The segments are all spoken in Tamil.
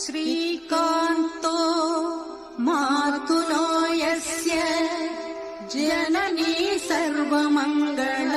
श्रीकान्तो मातुलो यस्य जननी सर्वमङ्गला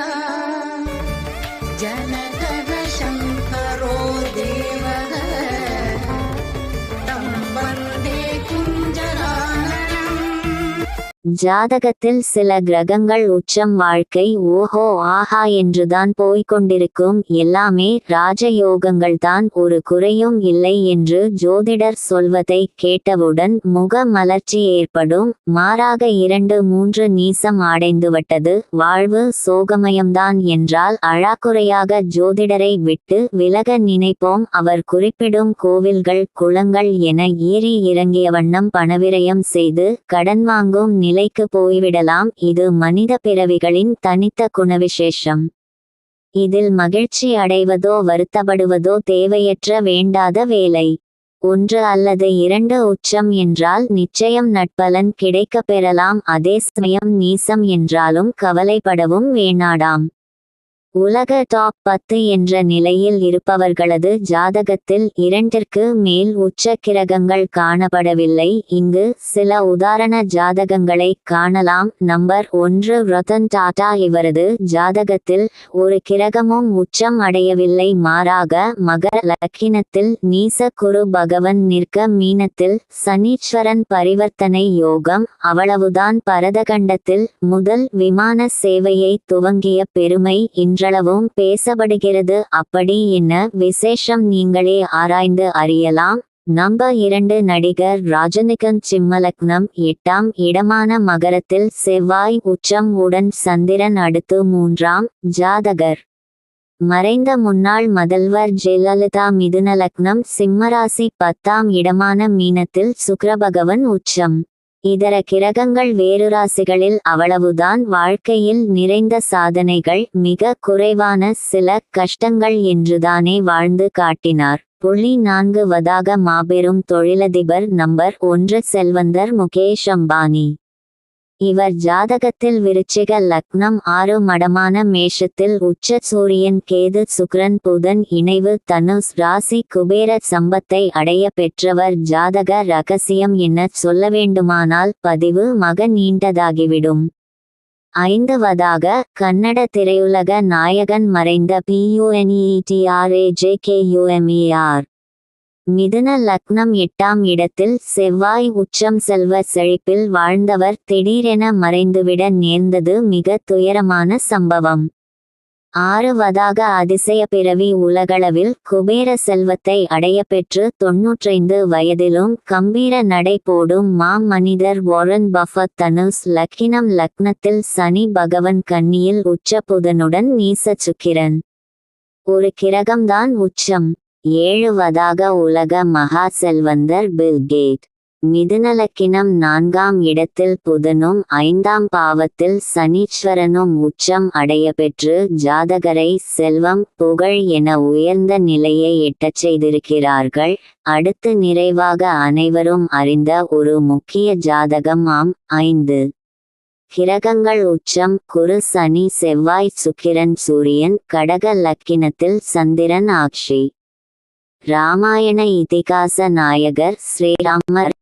ஜாதகத்தில் சில கிரகங்கள் உச்சம் வாழ்க்கை ஓஹோ ஆஹா என்றுதான் போய்கொண்டிருக்கும் எல்லாமே ராஜயோகங்கள் தான் ஒரு குறையும் இல்லை என்று ஜோதிடர் சொல்வதை கேட்டவுடன் முக மலர்ச்சி ஏற்படும். மாறாக இரண்டு மூன்று நீசம் அடைந்துவிட்டது வாழ்வு சோகமயம்தான் என்றால் அழாக்குறையாக ஜோதிடரை விட்டு விலக நினைப்போம். அவர் குறிப்பிடும் கோவில்கள் குளங்கள் என ஏறி இறங்கிய வண்ணம் பணவிரயம் செய்து கடன் வாங்கும் நிலைக்கு போய்விடலாம். இது மனித பிறவிகளின் தனித்த குணவிசேஷம். இதில் மகிழ்ச்சி அடைவதோ வருத்தப்படுவதோ தேவையற்ற வேண்டாத வேலை. ஒன்று அல்லது இரண்டு உச்சம் என்றால் நிச்சயம் நட்பலன் கிடைக்கப் பெறலாம் அதே சமயம் நீசம் என்றாலும் கவலைப்படவும் வேணாடாம். உலக டாப் பத்து என்ற நிலையில் இருப்பவர்களது ஜாதகத்தில் இரண்டிற்கு மேல் உச்ச கிரகங்கள் காணப்படவில்லை. இங்கு சில உதாரண ஜாதகங்களை காணலாம். நம்பர் ஒன்று ரத்தன் டாடா இவரது ஜாதகத்தில் ஒரு கிரகமும் உச்சம் அடையவில்லை. மாறாக மகர லக்கினத்தில் நீச குரு பகவன் நிற்க மீனத்தில் சனீஸ்வரன் பரிவர்த்தனை யோகம் அவ்வளவுதான். பரதகண்டத்தில் முதல் விமான சேவையை துவங்கிய பெருமை இன்றளவும் பேசப்படுகிறது. அப்படி என்ன விசேஷம் நீங்களே ஆராய்ந்து அறியலாம். நம்ப இரண்டு நடிகர் ராஜனிகந்த் சிம்மலக்னம் எட்டாம் இடமான மகரத்தில் செவ்வாய் உச்சம் உடன் சந்திரன் அடுத்து மூன்றாம் ஜாதகர். மறைந்த முன்னாள் முதல்வர் ஜெயலலிதா மிதுன லக்னம் சிம்மராசி பத்தாம் இடமான மீனத்தில் சுக்ரபகவன் உச்சம். இதர கிரகங்கள் வேறு ராசிகளில் அவ்வளவுதான் வாழ்க்கையில் நிறைந்த சாதனைகள் மிக குறைவான சில கஷ்டங்கள் என்றுதானே வாழ்ந்து காட்டினார். புள்ளி நான்கு வதாக மாபெரும் தொழிலதிபர் நம்பர் ஒன்று செல்வந்தர் முகேஷ் அம்பானி. இவர் ஜாதகத்தில் விருச்சிக லக்னம் ஆறு மடமான மேஷத்தில் உச்ச சூரியன் கேது சுக்ரன் புதன் இணைவு தனுஷ் ராசி குபேர சம்பத்தை அடைய பெற்றவர் ஜாதக ரகசியம் என சொல்ல வேண்டுமானால் பதிவு மக நீண்டதாகிவிடும். ஐந்துவதாக கன்னட திரையுலக நாயகன் மறைந்த பியூஎன்இடிஆர்ஏ ஜே கே யூஎம்இஆர் மிதுன லக்னம் எட்டாம் இடத்தில் செவ்வாய் உச்சம் செல்வ செழிப்பில் வாழ்ந்தவர் திடீரென மறைந்துவிட நேர்ந்தது மிக துயரமான சம்பவம். ஆறுவதாக அதிசய பிறவி உலகளவில் குபேர செல்வத்தை அடைய பெற்று தொன்னூற்றைந்து வயதிலும் கம்பீர நடை போடும் மாம் மனிதர் வாரன் பஃபத் தனுஷ் லக்கினம் லக்னத்தில் சனி பகவன் கன்னியில் உச்ச புதனுடன் நீச சுக்கிரன். ஒரு கிரகம்தான் உச்சம். ஏழுவதாக உலக மகா செல்வந்தர் பில்கேட் மிதுனலக்கினம் நான்காம் இடத்தில் புதனும் ஐந்தாம் பாவத்தில் சனீஸ்வரனும் உச்சம் அடைய பெற்று ஜாதகரை செல்வம் புகழ் என உயர்ந்த நிலையை எட்டச் செய்திருக்கிறார்கள். அடுத்து நிறைவாக அனைவரும் அறிந்த ஒரு முக்கிய ஜாதகம் ஆம் ஐந்து. கிரகங்கள் உச்சம் குரு சனி செவ்வாய் சுக்கிரன் சூரியன் கடக லக்கினத்தில் சந்திரன் ஆக்ஷி ராமாயண இதிகாச நாயகர் ஸ்ரீராமர்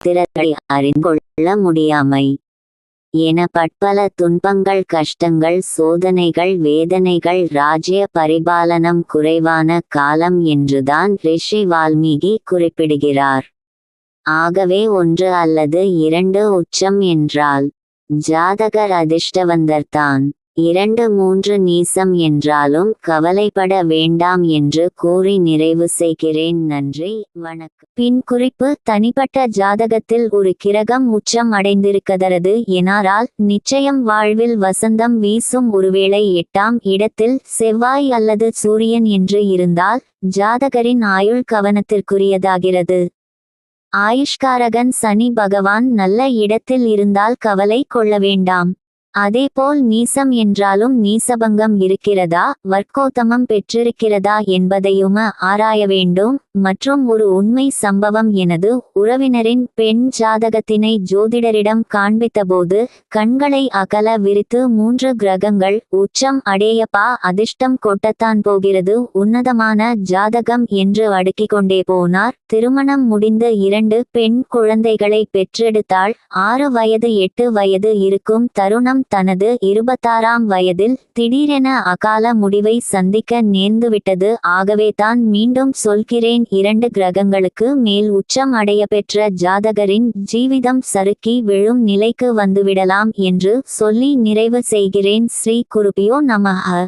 திறத்தை அறிந்து கொள்ள முடியாமை. என பட்பல துன்பங்கள் கஷ்டங்கள் சோதனைகள் வேதனைகள் ராஜ்ய பரிபாலனம் குறைவான காலம் என்றுதான் ரிஷி வால்மீகி குறிப்பிடுகிறார். ஆகவே ஒன்று அல்லது இரண்டு உச்சம் என்றால் ஜாதகர் அதிர்ஷ்டவந்தர்தான். இரண்டு மூன்று நீசம் என்றாலும் கவலைப்பட வேண்டாம் என்று கூறி நிறைவு செய்கிறேன். நன்றி வணக்கம். பின் குறிப்பு தனிப்பட்ட ஜாதகத்தில் ஒரு கிரகம் உச்சம் அடைந்திருக்கிறது எனாரால் நிச்சயம் வாழ்வில் வசந்தம் வீசும் ஒருவேளை எட்டாம் இடத்தில் செவ்வாய் அல்லது சூரியன் என்று இருந்தால் ஜாதகரின் ஆயுள் கவனத்திற்குரியதாகிறது. ஆயுஷ்காரகன் சனி பகவான் நல்ல இடத்தில் இருந்தால் கவலை கொள்ள வேண்டாம். அதேபோல் நீசம் என்றாலும் நீசபங்கம் இருக்கிறதா? வர்க்கோத்தமம் பெற்றிருக்கிறதா என்பதையும ஆராய வேண்டும். மற்றும் ஒரு உண்மை சம்பவம் எனது உறவினரின் பெண் ஜாதகத்தினை ஜோதிடரிடம் காண்பித்தபோது கண்களை அகல விரித்து மூன்று கிரகங்கள் உச்சம் அடேயப்பா அதிர்ஷ்டம் கொட்டத்தான் போகிறது. உன்னதமான ஜாதகம் என்று அடுக்கிக் கொண்டே போனார். திருமணம் முடிந்து இரண்டு பெண் குழந்தைகளை பெற்றெடுத்தால் ஆறு வயது எட்டு வயது இருக்கும் தருணம் தனது இருபத்தாறாம் வயதில் திடீரென அகால முடிவை சந்திக்க நேர்ந்துவிட்டது. ஆகவே தான் மீண்டும் சொல்கிறேன் இரண்டு கிரகங்களுக்கு மேல் உச்சம் அடைய பெற்ற ஜாதகரின் ஜீவிதம் சறுக்கி விழும் நிலைக்கு வந்துவிடலாம் என்று சொல்லி நிறைவு செய்கிறேன். ஸ்ரீ குருபியோ நமஹ.